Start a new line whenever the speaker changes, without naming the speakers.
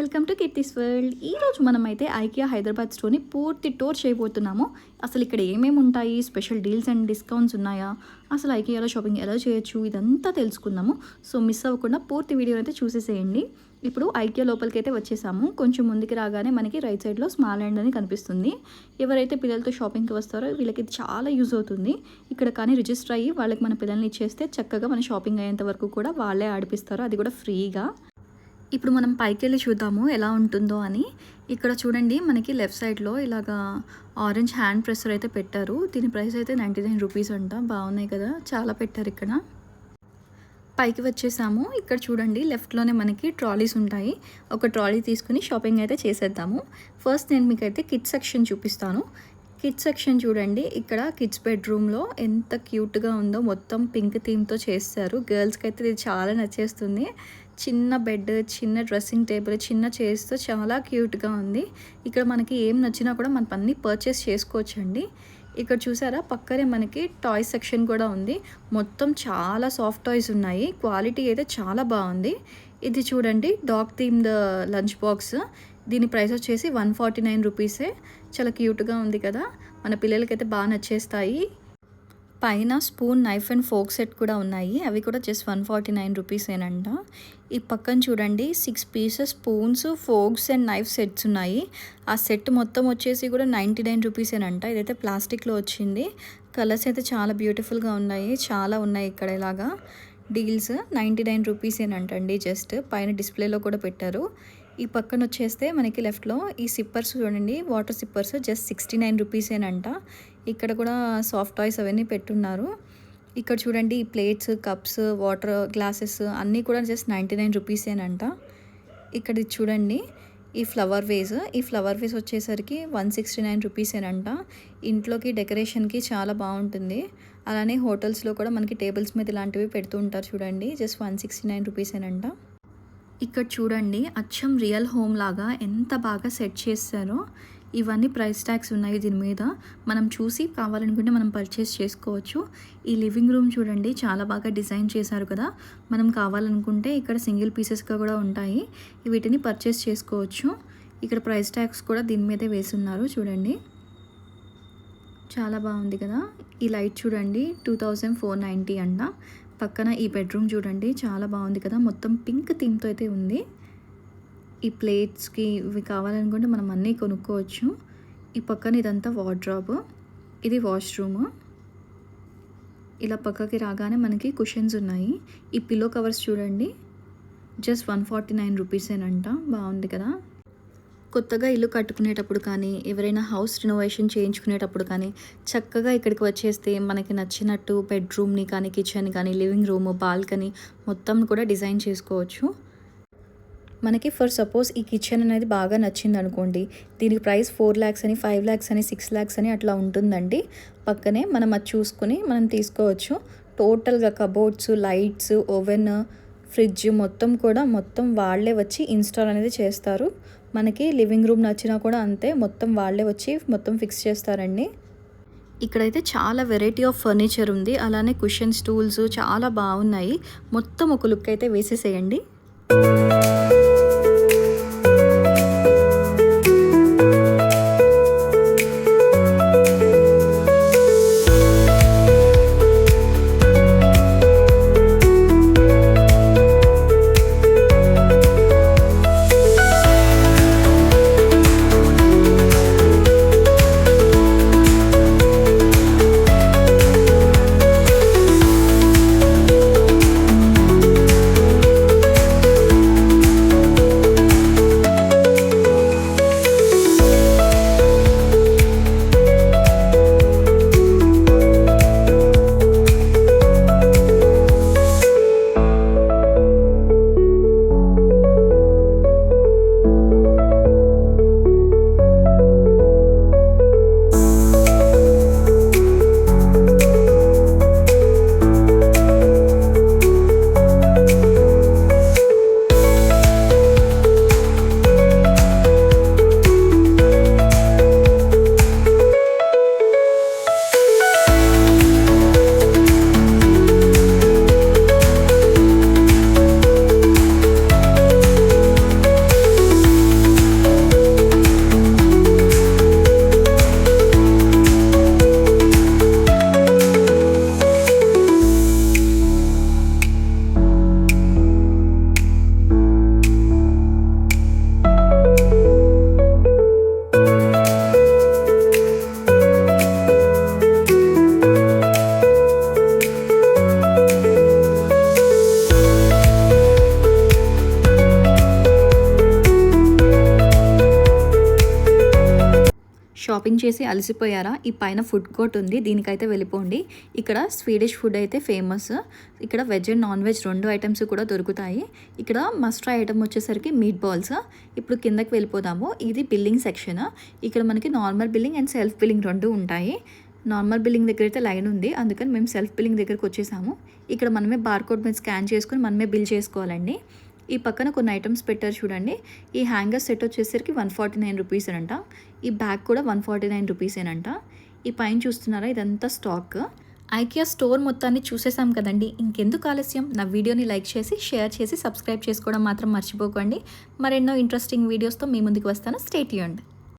Welcome to Keerthi's world ఈరోజు మనమైతే IKEA Hyderabad స్టోర్ని పూర్తి టూర్ చేయబోతున్నాము. అసలు ఇక్కడ ఏమేమి ఉంటాయి? స్పెషల్ డీల్స్ అండ్ డిస్కౌంట్స్ ఉన్నాయా? అసలు ఐకియాలో షాపింగ్ ఎలా చేయొచ్చు? ఇదంతా తెలుసుకుందాము. సో మిస్ అవ్వకుండా పూర్తి వీడియో అయితే చూసేసేయండి. ఇప్పుడు ఐకియా లోపలికి అయితే వచ్చేసాము. కొంచెం ముందుకు రాగానే మనకి రైట్ సైడ్లో స్మాల్ హ్యాండ్ అని కనిపిస్తుంది. ఎవరైతే పిల్లలతో షాపింగ్కి వస్తారో వీళ్ళకి చాలా యూజ్ అవుతుంది. ఇక్కడ కానీ రిజిస్టర్ అయ్యి వాళ్ళకి మన పిల్లల్ని ఇచ్చేస్తే చక్కగా మన షాపింగ్ అయ్యేంత వరకు కూడా వాళ్ళే ఆడిపిస్తారు. అది కూడా ఫ్రీగా ఇప్పుడు మనం పైకి వెళ్ళి చూద్దాము ఎలా ఉంటుందో అని. ఇక్కడ చూడండి మనకి లెఫ్ట్ సైడ్లో ఇలాగా ఆరెంజ్ హ్యాండ్ ప్రెషర్ అయితే పెట్టారు. దీని ప్రైస్ అయితే నైంటీ నైన్ రూపీస్ అంట. బాగున్నాయి కదా చాలా పెట్టారు ఇక్కడ. పైకి వచ్చేసాము. ఇక్కడ చూడండి లెఫ్ట్లోనే మనకి ట్రాలీస్ ఉంటాయి. ఒక ట్రాలీ తీసుకుని షాపింగ్ అయితే చేసేద్దాము. ఫస్ట్ నేను మీకు అయితే కిడ్స్ సెక్షన్ చూపిస్తాను. కిడ్స్ సెక్షన్ చూడండి ఇక్కడ కిడ్స్ బెడ్రూమ్లో ఎంత క్యూట్గా ఉందో మొత్తం పింక్ థీమ్తో చేస్తారు. గర్ల్స్కి అయితే ఇది చాలా నచ్చేస్తుంది. చిన్న బెడ్ చిన్న డ్రెస్సింగ్ టేబుల్ చిన్న చైర్స్తో చాలా క్యూట్గా ఉంది. ఇక్కడ మనకి ఏం నచ్చినా కూడా మనం అన్నీ పర్చేస్ చేసుకోవచ్చండి. ఇక్కడ చూసారా? పక్కనే మనకి టాయ్స్ సెక్షన్ కూడా ఉంది. మొత్తం చాలా సాఫ్ట్ టాయ్స్ ఉన్నాయి. క్వాలిటీ అయితే చాలా బాగుంది. ఇది చూడండి డాగ్ థీమ్డ్ లంచ్ బాక్స్. దీని ప్రైస్ వచ్చేసి వన్ ఫార్టీ నైన్ రూపీసే. చాలా క్యూట్గా ఉంది కదా. మన పిల్లలకైతే బాగా నచ్చేస్తాయి. పైన spoon knife and fork set కూడా ఉన్నాయి. అవి కూడా జస్ట్ వన్ ఫార్టీ నైన్ రూపీసేనంట ఈ పక్కన చూడండి six pieces spoons forks and knife sets ఉన్నాయి. ఆ సెట్ మొత్తం వచ్చేసి కూడా నైంటీ నైన్ రూపీసేనంట ఇదైతే ప్లాస్టిక్లో వచ్చింది. కలర్స్ అయితే చాలా బ్యూటిఫుల్గా ఉన్నాయి. చాలా ఉన్నాయి ఇక్కడ ఇలాగా. డీల్స్ నైంటీ నైన్ రూపీసేనంటండి జస్ట్. పైన డిస్ప్లేలో కూడా పెట్టారు. ఈ పక్కన వచ్చేస్తే మనకి లెఫ్ట్లో ఈ సిప్పర్స్ చూడండి water sippers just sixty nine రూపీసేనంట ఇక్కడ కూడా సాఫ్ట్ టాయ్స్ అవన్నీ పెట్టున్నారు. ఇక్కడ చూడండి ప్లేట్స్ కప్స్ వాటర్ గ్లాసెస్ అన్నీ కూడా జస్ట్ నైంటీ నైన్ రూపీసేనంట ఇక్కడ ఇది చూడండి ఈ ఫ్లవర్ వేజ్ ఈ ఫ్లవర్ వేస్ వచ్చేసరికి వన్ సిక్స్టీ నైన్ రూపీసేనంట ఇంట్లోకి డెకరేషన్కి చాలా బాగుంటుంది. అలానే హోటల్స్లో కూడా మనకి టేబుల్స్ మీద ఇలాంటివి పెడుతూ ఉంటారు చూడండి జస్ట్ వన్ సిక్స్టీ నైన్ రూపీసేనంట ఇక్కడ చూడండి అచ్చం రియల్ హోమ్ లాగా ఎంత బాగా సెట్ చేస్తారో ఇవన్నీ ప్రైస్ ట్యాగ్స్ ఉన్నాయి దీని మీద. మనం చూసి కావాలనుకుంటే మనం పర్చేస్ చేసుకోవచ్చు. ఈ లివింగ్ రూమ్ చూడండి చాలా బాగా డిజైన్ చేశారు కదా. మనం కావాలనుకుంటే ఇక్కడ సింగిల్ పీసెస్గా కూడా ఉంటాయి. వీటిని పర్చేస్ చేసుకోవచ్చు. ఇక్కడ ప్రైస్ ట్యాగ్స్ కూడా దీని మీదే వేసున్నారు చూడండి. చాలా బాగుంది కదా. ఈ లైట్ చూడండి టూ థౌజండ్ ఫోర్ నైంటీ అంట. పక్కన ఈ బెడ్రూమ్ చూడండి చాలా బాగుంది కదా. మొత్తం పింక్ థీమ్తో అయితే ఉంది. ఈ ప్లేట్స్కి ఇవి కావాలనుకుంటే మనం అన్నీ కొనుక్కోవచ్చు. ఈ పక్కన ఇదంతా వార్డ్రాబ్. ఇది వాష్రూమ్. ఇలా పక్కకి రాగానే మనకి కుషన్స్ ఉన్నాయి. ఈ పిల్లో కవర్స్ చూడండి. జస్ట్ వన్ ఫార్టీ నైన్ రూపీసేనంట. బాగుంది కదా? కొత్తగా ఇల్లు కట్టుకునేటప్పుడు కానీ ఎవరైనా హౌస్ రినోవేషన్ చేయించుకునేటప్పుడు కానీ చక్కగా ఇక్కడికి వచ్చేస్తే మనకి నచ్చినట్టు బెడ్రూమ్ని కానీ కిచెన్ కానీ లివింగ్ రూమ్ బాల్కనీ మొత్తం కూడా డిజైన్ చేసుకోవచ్చు. మనకి ఫర్ సపోజ్ ఈ కిచెన్ అనేది బాగా నచ్చింది అనుకోండి దీనికి ప్రైస్ ఫోర్ ల్యాక్స్ అని ఫైవ్ ల్యాక్స్ అని సిక్స్ ల్యాక్స్ అని అట్లా ఉంటుందండి. పక్కనే మనం అది చూసుకుని మనం తీసుకోవచ్చు. టోటల్గా కబోర్డ్స్ లైట్స్ ఓవెన్ ఫ్రిడ్జ్ మొత్తం కూడా మొత్తం వాళ్ళే వచ్చి ఇన్స్టాల్ అనేది చేస్తారు. మనకి లివింగ్ రూమ్ నచ్చినా కూడా అంతే మొత్తం వాళ్ళే వచ్చి మొత్తం ఫిక్స్ చేస్తారండి. ఇక్కడైతే చాలా వెరైటీ ఆఫ్ ఫర్నిచర్ ఉంది. అలానే కుషన్ స్టూల్స్ చాలా బాగున్నాయి. మొత్తం ఒక లుక్ అయితే వేసేసేయండి. షాపింగ్ చేసి అలసిపోయారా? ఈ పైన ఫుడ్ కోర్ట్ ఉంది దీనికైతే వెళ్ళిపోండి. ఇక్కడ స్వీడిష్ ఫుడ్ అయితే ఫేమస్. ఇక్కడ వెజ్ అండ్ నాన్ వెజ్ రెండు ఐటమ్స్ కూడా దొరుకుతాయి. ఇక్కడ మస్ట్ ఐటమ్ వచ్చేసరికి మీట్ బాల్స్. ఇప్పుడు కిందకి వెళ్ళిపోదాము. ఇది బిల్లింగ్ సెక్షన్. ఇక్కడ మనకి normal billing and self billing రెండు ఉంటాయి. నార్మల్ బిల్లింగ్ దగ్గర అయితే లైన్ ఉంది. అందుకని మేము సెల్ఫ్ బిల్లింగ్ దగ్గరకు వచ్చేసాము. ఇక్కడ మనమే బార్కోడ్ మీద స్కాన్ చేసుకుని మనమే బిల్ చేసుకోవాలండి. ఈ పక్కన కొన్ని ఐటమ్స్ పెట్టారు చూడండి. ఈ హ్యాంగర్ సెట్ వచ్చేసరికి వన్ ఫార్టీ నైన్ రూపీస్ అంట. ఈ బ్యాగ్ కూడా వన్ ఫార్టీ నైన్ రూపీసేనంట ఈ పైన చూస్తున్నారా? ఇదంతా స్టాక్ ఐకియా స్టోర్ మొత్తాన్ని చూసేసాం కదండి. ఇంకెందుకు ఆలస్యం? నా వీడియోని లైక్ చేసి షేర్ చేసి సబ్స్క్రైబ్ చేసుకోవడం మాత్రం మర్చిపోకండి. మరెన్నో ఇంట్రెస్టింగ్ వీడియోస్తో మీ ముందుకు వస్తాను. స్టేట్ ఇవ్వండి